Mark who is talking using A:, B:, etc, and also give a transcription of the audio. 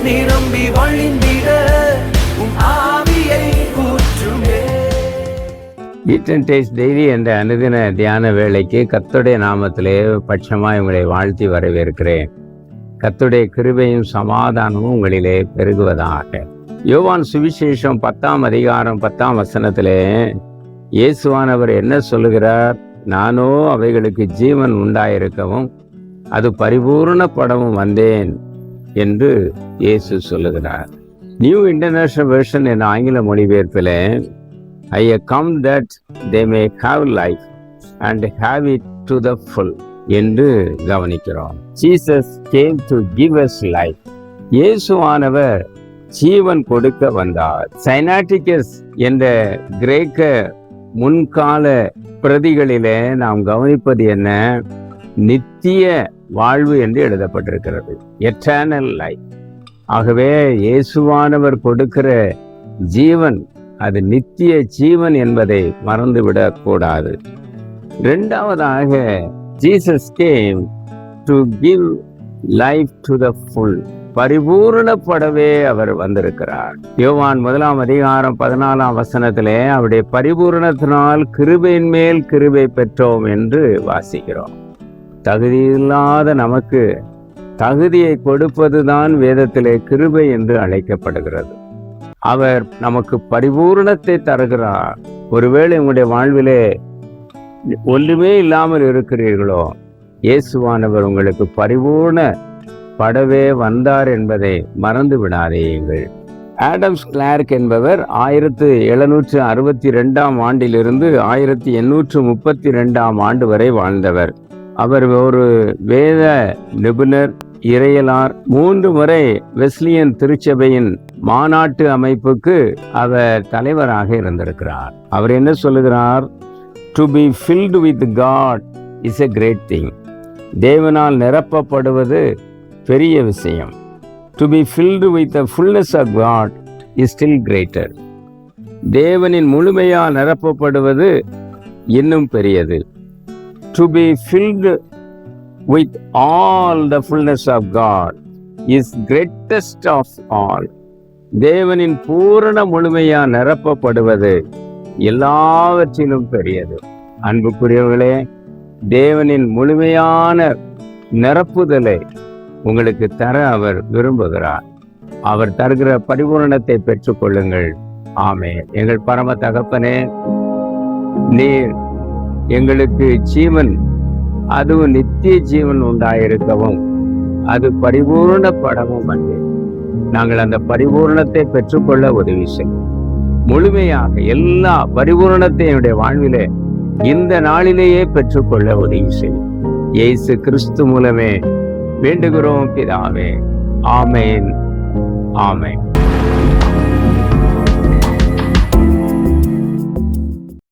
A: வழிந்திட உம் ஆவியை ஊற்றுமே.
B: ஈட் அண்ட் டேஸ்ட் டெய்லி என்ற அனுதின தியான வேலைக்கு கத்துடைய நாமத்திலே பட்சமாக உங்களை வாழ்த்தி வரவேற்கிறேன். கத்துடைய கிருபையும் சமாதானமும் உங்களிலே பெருகுவதாக. யோவான் சுவிசேஷம் பத்தாம் அதிகாரம் பத்தாம் வசனத்திலே இயேசுவானவர் என்ன சொல்லுகிறார்? நானோ அவைகளுக்கு ஜீவன் உண்டாயிருக்கவும் அது பரிபூர்ணப்படவும் வந்தேன். என்று இயேசு சொல்லுகிறார். நியூ இன்டர்நேஷனல் வெர்ஷன் என் ஆங்கில மொழிபெயர்ப்பில் I come that they may have life and have it to the full என்று கவனிக்கிறோம். Jesus came to give us life இயேசுவானவர் ஜீவன் கொடுக்க வந்தார். சைனாட்டிகஸ் என்ற கிரேக்க முன்கால பிரதிகளிலே நாம் கவனிப்பது என்ன? நித்திய வாழ்வு என்று எழுதப்பட்டிருக்கிறது. எட்டர்னல் லைஃப் ஆகவே இயேசுவானவர் கொடுக்கிற ஜீவன் அது நித்திய ஜீவன் என்பதை மறந்துவிடக்கூடாது ரெண்டாவதாக Jesus came to give life to the full பரிபூரணப்படவே அவர் வந்திருக்கிறார். யோவான் முதலாம் அதிகாரம் பதினாலாம் வசனத்திலே அவருடைய பரிபூரணத்தினால் கிருபையின் மேல் கிருபை பெற்றோம் என்று வாசிக்கிறோம். தகுதியில்லாத நமக்கு தகுதியை கொடுப்பதுதான் வேதத்திலே கிருபை என்று அழைக்கப்படுகிறது. அவர் நமக்கு பரிபூரணத்தை தருகிறார். ஒருவேளை உங்களுடைய வாழ்விலே ஒன்றுமே இல்லாமல் இருக்கிறீர்களோ இயேசுவானவர் உங்களுக்கு பரிபூர்ண படவே வந்தார் என்பதை மறந்து விடாதேயுங்கள் ஆடம்ஸ் கிளார்க் என்பவர் ஆயிரத்து எழுநூற்று அறுபத்தி ரெண்டாம் ஆண்டிலிருந்து ஆயிரத்தி எண்ணூற்று முப்பத்தி ரெண்டாம் ஆண்டு வரை வாழ்ந்தவர். அவர் ஒரு வேத நிபுணர் இறையலார். மூன்று முறை வெஸ்லியன் திருச்சபையின் மாநாட்டு அமைப்புக்கு அவர் தலைவராக இருந்திருக்கிறார். அவர் என்ன சொல்லுகிறார்? To be filled with God is a great thing தேவனால் நிரப்பப்படுவது பெரிய விஷயம். To be filled with the fullness of God is still greater தேவனின் முழுமையால் நிரப்பப்படுவது இன்னும் பெரியது. To be filled with all the fullness of God is greatest of all தேவனின் பூரண முழுமையா நிரப்பப்படுவது எல்லாவற்றிலும் பெரியது. அன்புக்குரியவர்களே தேவனின் முழுமையான நிரப்புதலை உங்களுக்கு தர அவர் விரும்புகிறார். அவர் தருகிற பரிபூரணத்தை பெற்றுக்கொள்ளுங்கள். ஆமே எங்கள் பரம தகப்பனே நீர் எங்களுக்கு ஜீவன் அதுவும் நித்திய ஜீவன் உண்டாயிருக்கவும் அது பரிபூர்ண படமும் அன்று. நாங்கள் அந்த பரிபூர்ணத்தை பெற்றுக்கொள்ள உதவி செய்யும் முழுமையாக எல்லா பரிபூரணத்தை என்னுடைய வாழ்விலே இந்த நாளிலேயே பெற்றுக்கொள்ள உதவி செய்யும் இயேசு கிறிஸ்து மூலமே வேண்டுகிறோம் பிதாவே. ஆமேன். ஆமேன்.